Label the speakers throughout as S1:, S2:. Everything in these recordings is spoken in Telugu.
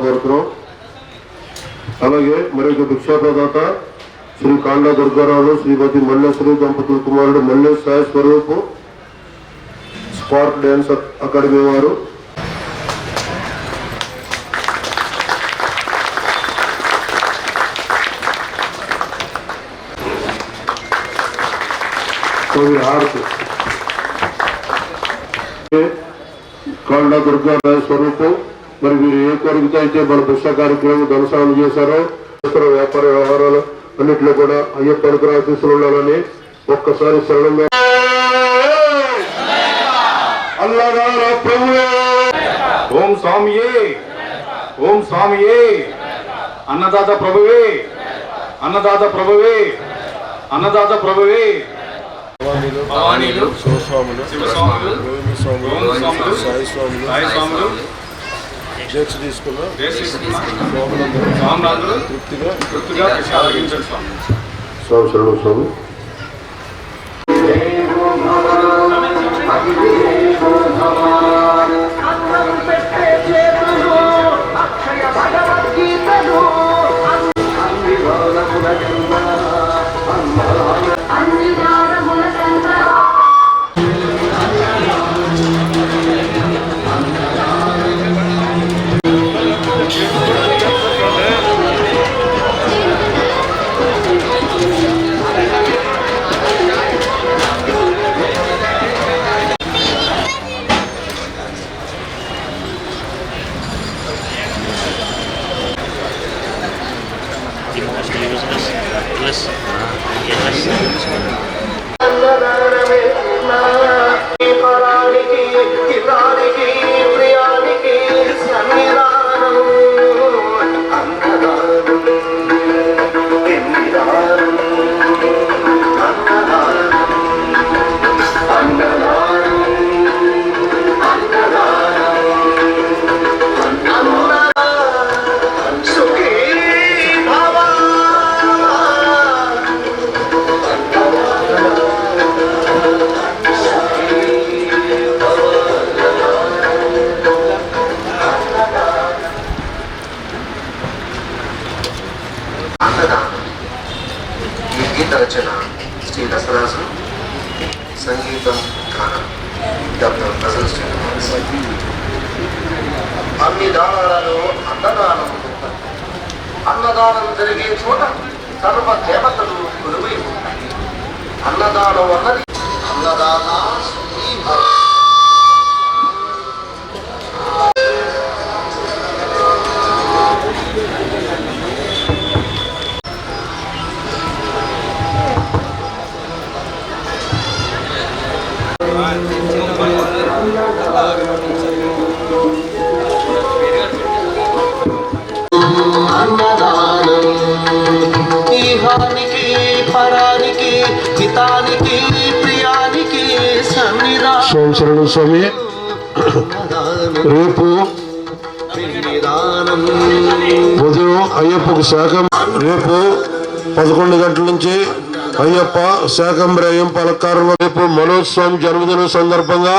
S1: కోరుతున్నాం అలాగే ఒక భిక్షాప్రదాత శ్రీ కాండ దుర్గారావు శ్రీపతి మల్లేశ్వరి దంపతుల కుమారుడు Mallesh Sai Swaroop spark dance academy వారు. కాండా దుర్గారావు స్వరూపం. మరి మీరు ఏ కోరికతో అయితే మన పుష్ప కార్యక్రమం ధనసాగం చేశారో ఇతర వ్యాపార వ్యవహారాలు అన్నింటిలో కూడా అయ్యప్ప అనుగ్రహ ఆశీస్సులు ఉండాలని ఒక్కసారి సరళంగా అల్లాగా ప్రభువే.
S2: ఓం స్వామియే. ఓం స్వామియే. అన్నదాత ప్రభువే. అన్నదాత ప్రభువే. అన్నదాత ప్రభువే. భవానీలు
S1: శివస్వాములు రోహిణి స్వాములు సాయి స్వాములు దీక్ష తీసుకున్న స్వాములందరూ తృప్తిగా
S2: స్వామి
S1: శరణం స్వామి.
S3: Yes. గీత రచన శ్రీ రసరాజు సంగీతం గానం డాక్టర్ ప్రజల్ శ్రీనివాస్ అన్ని దానాలలో అన్నదానం అన్నదానం జరిగే చోట సర్వ దేవతలు గురువై ఉంటాయి అన్నదానం అన్నది అన్నదాత సుఖీ సన్నిధానం
S1: స్వామి. శరణం స్వామి రేపు ఉదయం అయ్యప్పకు శాఖం రేపు పదకొండు గంటల నుంచి అయ్యప్ప శాకంబ్రయం పలకారంలో రేపు మనోజ్ స్వామి జన్మదినం సందర్భంగా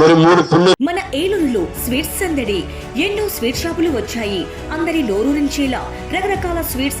S1: మరి మూడు పుణ్య
S4: మన ఏలూరులో స్వీట్స్ సందడి. ఎన్నో స్వీట్ షాపులు వచ్చాయి. అందరి నోరూరించేలా రకరకాల స్వీట్స్